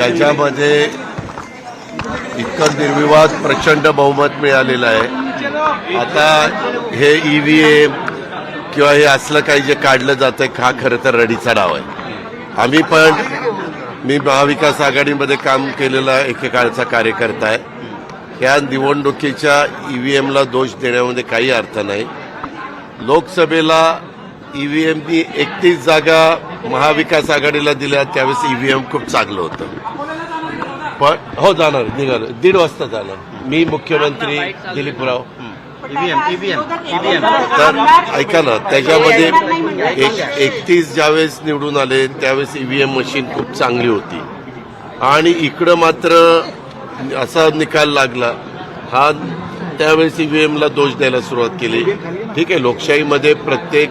याच्यामध्ये इतकं निर्विवाद प्रचंड बहुमत मिळालेलं आहे. आता हे ई व्ही एम किंवा हे असलं काही जे काढलं जातं हा खरं तर रडीचा डाव आहे. आम्ही पण मी महाविकास आघाडीमध्ये काम केलेला एकेकाळचा कार्यकर्ता आहे. या निवडणुकीच्या ई व्ही एमला दोष देण्यामध्ये काही अर्थ नाही. लोकसभेला ई व्ही एमनी एकतीस जागा महाविकास आघाडीला दिल्या त्यावेळेस ईव्हीएम खूप चांगलं होतं. पण हो जाणार निघालो. दीड वाजता जाणार. मी मुख्यमंत्री दिलीपराव ईव्हीएम ईव्हीएम तर ऐका ना त्याच्यामध्ये एक एकतीस ज्यावेळेस निवडून आले त्यावेळेस ईव्हीएम मशीन खूप चांगली होती. आणि इकडं मात्र असा निकाल लागला. हा त्यावेळेस ईव्हीएमला दोष द्यायला सुरुवात केली. ठीक आहे लोकशाहीमध्ये प्रत्येक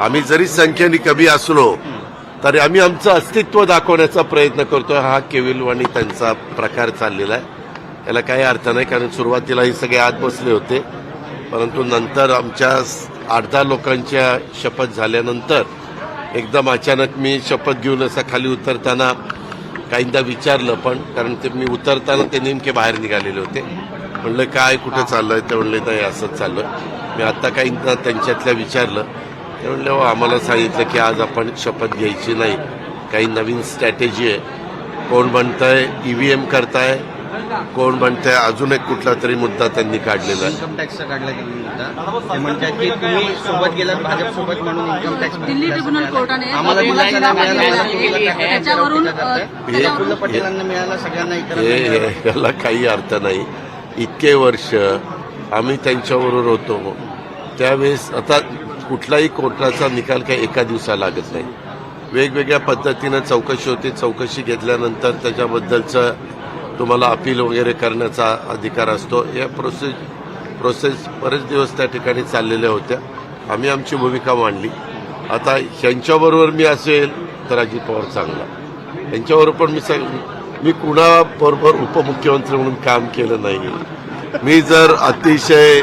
आम्ही जरी संख्येने कमी असलो तरी आम्ही आमचं अस्तित्व दाखवण्याचा प्रयत्न करतोय. हा केविलवाणी त्यांचा प्रकार चाललेला आहे. याला काही अर्थ नाही कारण सुरुवातीला हे सगळे आत बसले होते. परंतु नंतर आमच्या आठ दहा लोकांच्या शपथ झाल्यानंतर एकदम अचानक मी शपथ घेऊन असं खाली उतरताना काहींदा विचारलं पण कारण ते मी उतरताना ते नेमके बाहेर निघालेले होते. म्हणलं काय कुठं चाललंय? ते म्हणले नाही असंच चाललं मी आता काहींना त्यांच्यातल्या विचारलं. ते म्हणले हो आम्हाला सांगितलं की आज आपण शपथ घ्यायची नाही. काही नवीन स्ट्रॅटेजी आहे. कोण म्हणतंय ईव्हीएम करताय? कोण म्हणतंय अजून एक कुठला तरी मुद्दा त्यांनी काढलेला आहे. इन्कम टॅक्सचा काढला गेला मुद्दा. ते म्हणतात की तुम्ही सोबत गेलात भाजप सोबत म्हणून इन्कम टॅक्स दिल्ली ट्रिब्युनल कोर्टाने आम्हाला तुम्हाला दिला दिला नाही मिळाला, आहे. आम्हाला दिला नाही. त्याच्यावरून अ, हे- त्याच्यावरून प्रफुल्ल पटेलांना मिळाला? सगळ्यांना हे इतरांना मिळाला. हे- याला काही अर्थ नाही. इतके वर्ष आम्ही त्यांच्याबरोबर होतो. त्यावेळेस आता कुठलाही कोर्टाचा निकाल काही एका दिवसा लागत नाही. वेगवेगळ्या पद्धतीनं चौकशी होते. चौकशी घेतल्यानंतर त्याच्याबद्दलचं तुम्हाला अपील वगैरे करण्याचा अधिकार असतो. या प्रोसेस प्रोसेस बरेच दिवस त्या ठिकाणी चाललेल्या होत्या. आम्ही आमची भूमिका मांडली. आता ह्यांच्याबरोबर मी असेल तर अजित पवार चांगला. यांच्याबरोबर पण मी सांग मी कुणाबरोबर उपमुख्यमंत्री म्हणून काम केलं नाही. मी जर अतिशय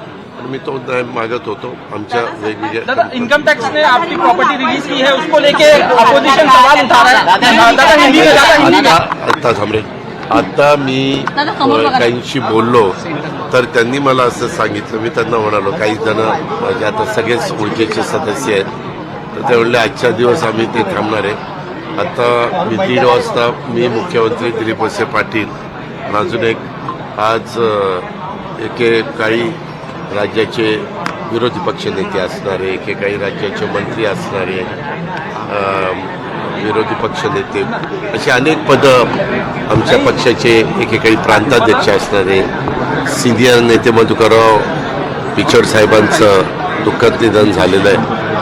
मी तो मागत होतो. आमच्या वेगवेगळ्या इनकम टैक्स ने आपकी प्रॉपर्टी रिलीज की है उसको लेके अपोजिशन सवाल उठा रहा है। आता थांबरे आता मी. काहींशी बोललो तर त्यांनी मला असं सांगितलं. मी त्यांना म्हणालो काही जण माझे आता सगळेच ओळखीचे सदस्य आहेत. तर ते म्हणले आजच्या दिवस आम्ही ते थांबणार आहे. आता मी दीड वाजता मी मुख्यमंत्री दिलीप वळसे पाटील अजून एक आज एके काही राज्याचे विरोधी पक्ष नेते असणारे एकेकाळी राज्याचे मंत्री असणारे विरोधी पक्षनेते असे अनेक पदं आमच्या पक्षाचे एकेकाळी प्रांताध्यक्ष असणारे सिनियर नेते मधुकरराव पिचड साहेबांचं दुःखद निधन झालेलं आहे.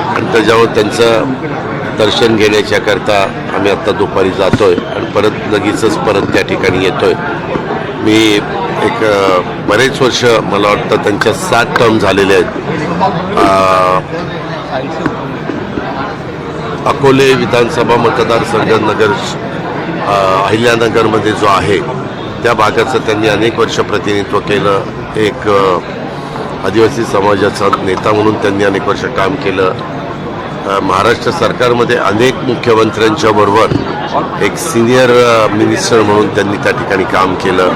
आणि त्याच्यावर त्यांचं दर्शन घेण्याच्याकरता आम्ही आत्ता दुपारी जातो आहे आणि परत लगेचच परत त्या ठिकाणी येतो आहे मी एक बरेच वर्ष मला वाटतं त्यांच्या सात टर्म झालेले आहेत. अकोले विधानसभा मतदारसंघ नगर अहिल्यानगरमध्ये जो आहे त्या भागाचं त्यांनी अनेक वर्ष प्रतिनिधित्व केलं. एक आदिवासी समाजाचा नेता म्हणून त्यांनी अनेक वर्ष काम केलं. महाराष्ट्र सरकारमध्ये अनेक मुख्यमंत्र्यांच्या बरोबर एक सिनियर मिनिस्टर म्हणून त्यांनी त्या ठिकाणी काम केलं.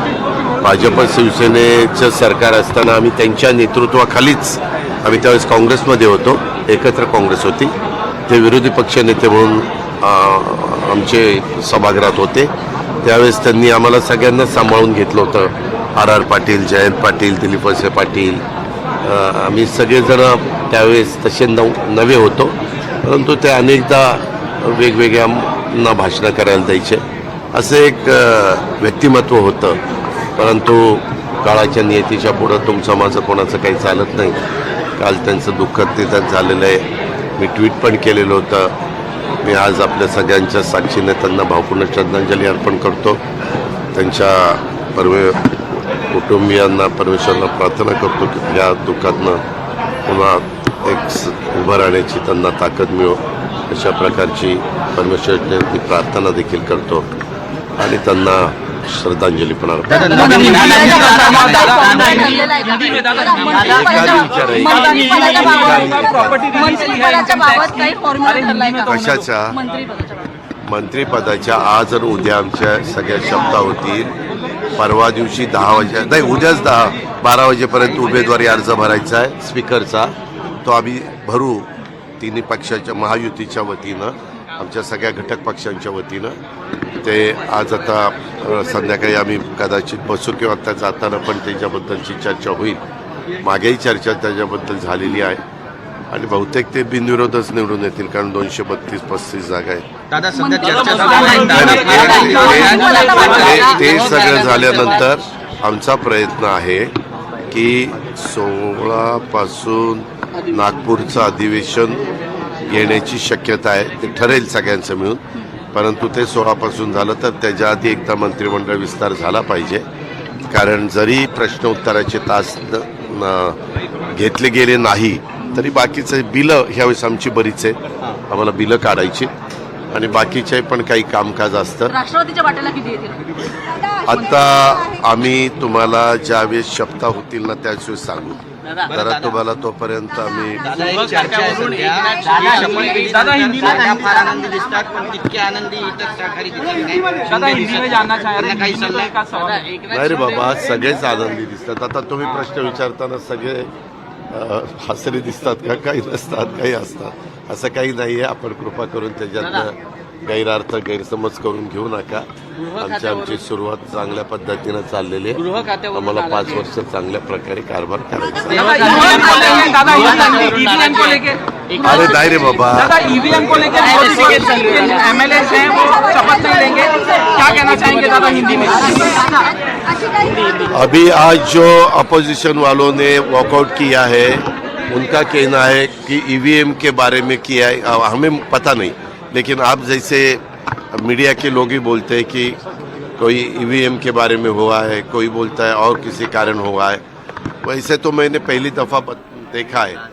भाजप शिवसेनेचं सरकार असताना आम्ही त्यांच्या नेतृत्वाखालीच आम्ही त्यावेळेस काँग्रेसमध्ये होतो. एकत्र काँग्रेस होती. ते विरोधी पक्ष नेते म्हणून आमचे सभागृहात होते. त्यावेळेस त्यांनी आम्हाला सगळ्यांना सांभाळून घेतलं होतं. आर आर पाटील जयंत पाटील दिलीप वळसे पाटील आम्ही सगळेजण त्यावेळेस तसे नव नवे होतो. परंतु ते अनेकदा वेगवेगळ्यांना भाषणं करायला द्यायचे. असं एक व्यक्तिमत्व होतं. परंतु काळाच्या नियतीच्या पुढं तुमचं माझं कोणाचं काही चालत नाही. काल त्यांचं दुःख तिथं झालेलं आहे. मी ट्विट पण केलेलं होतं. मी आज आपल्या सगळ्यांच्या साक्षीने त्यांना भावपूर्ण श्रद्धांजली अर्पण करतो. त्यांच्या परमे कुटुंबियांना परमेश्वरला प्रार्थना करतो की या दुःखातनं पुन्हा एक स- उभं राहण्याची त्यांना ताकद मिळो. अशा प्रकारची परमेश्वरने ती प्रार्थना देखील करतो. आणि त्यांना श्रद्धांजली पण अर्पण है कशाच्या मंत्रिपदाच्या आज आणि उद्या आमच्या सगळ्या शब्दा होतील परवा दिवशी दहा वाजे नाही उद्याच दहा बारा वाजेपर्यंत उमेदवारी अर्ज भरायचा आहे स्पीकरचा तो आम्ही भरू तिन्ही पक्षाच्या महायुतीच्या वतीनं आमच्या सगळ्या घटक पक्षांच्या वतीनं ते आज आता संध्याकाळी आम्ही कदाचित बसू किंवा आता जाताना पण त्याच्याबद्दलची चर्चा होईल. मागेही चर्चा त्याच्याबद्दल झालेली आहे. आणि बहुतेक ते बिनविरोधच निवडून येतील कारण दोनशे बत्तीस पस्तीस जागा चालू आहे. ते- ते- ते सगळं झाल्यानंतर आमचा प्रयत्न आहे की सोळा पासून नागपूरचं अधिवेशन घेण्याची शक्यता आहे. ते ठरेल सगळ्यांचं मिळून. परंतु ते सोळापासून झालं तर त्याच्या आधी एकदा मंत्रिमंडळ विस्तार झाला पाहिजे. कारण जरी प्रश्न उत्तराचे तास घेतले गेले नाही तरी बाकीचे बिलं ह्यावेळेस आमची बरीच आहे आम्हाला बिलं काढायची. आणि बाकीचे पण काही कामकाज असतं. राष्ट्रवादीच्या वाट्याला किती येतील? आता आम्ही तुम्हाला ज्यावेळेस शब्द होतील ना त्याच वेळेस सांगू जरा तुम्हाला तोपर्यंत आम्ही नाही. रे बाबा सगळेच आनंदी दिसतात. आता तुम्ही प्रश्न विचारताना सगळे हसरे दिसतात का काही नसतात काही असतात. असं काही नाही आहे आपण कृपा करून त्याच्यातनं गैरार्थ गैरसमज करून घेऊ नका. आमची आमची सुरुवात चांगल्या पद्धतीनं चाललेली आहे. आम्हाला पाच वर्ष चांगल्या प्रकारे कारभार करायचा आहे. दादा ईवीएम को लेके दादा ईवीएम को लेके अरे नाही रे बाबा. दादा ईवीएम को लेके एमएलए हैं वो शपथ नहीं लेंगे क्या कहना चाहेंगे दादा हिंदी में? अभी आज जो अपोजिशन वालों ने वॉकआउट किया है उनका कहना है कि ईवीएम के बारे में किया है हमें पता नहीं। लेकिन आप जैसे मीडिया के लोग ही बोलते हैं कि कोई ईवीएम के बारे में हुआ है, कोई बोलता है और किसी कारण हुआ है। वैसे तो मैंने पहली दफ़ा देखा है।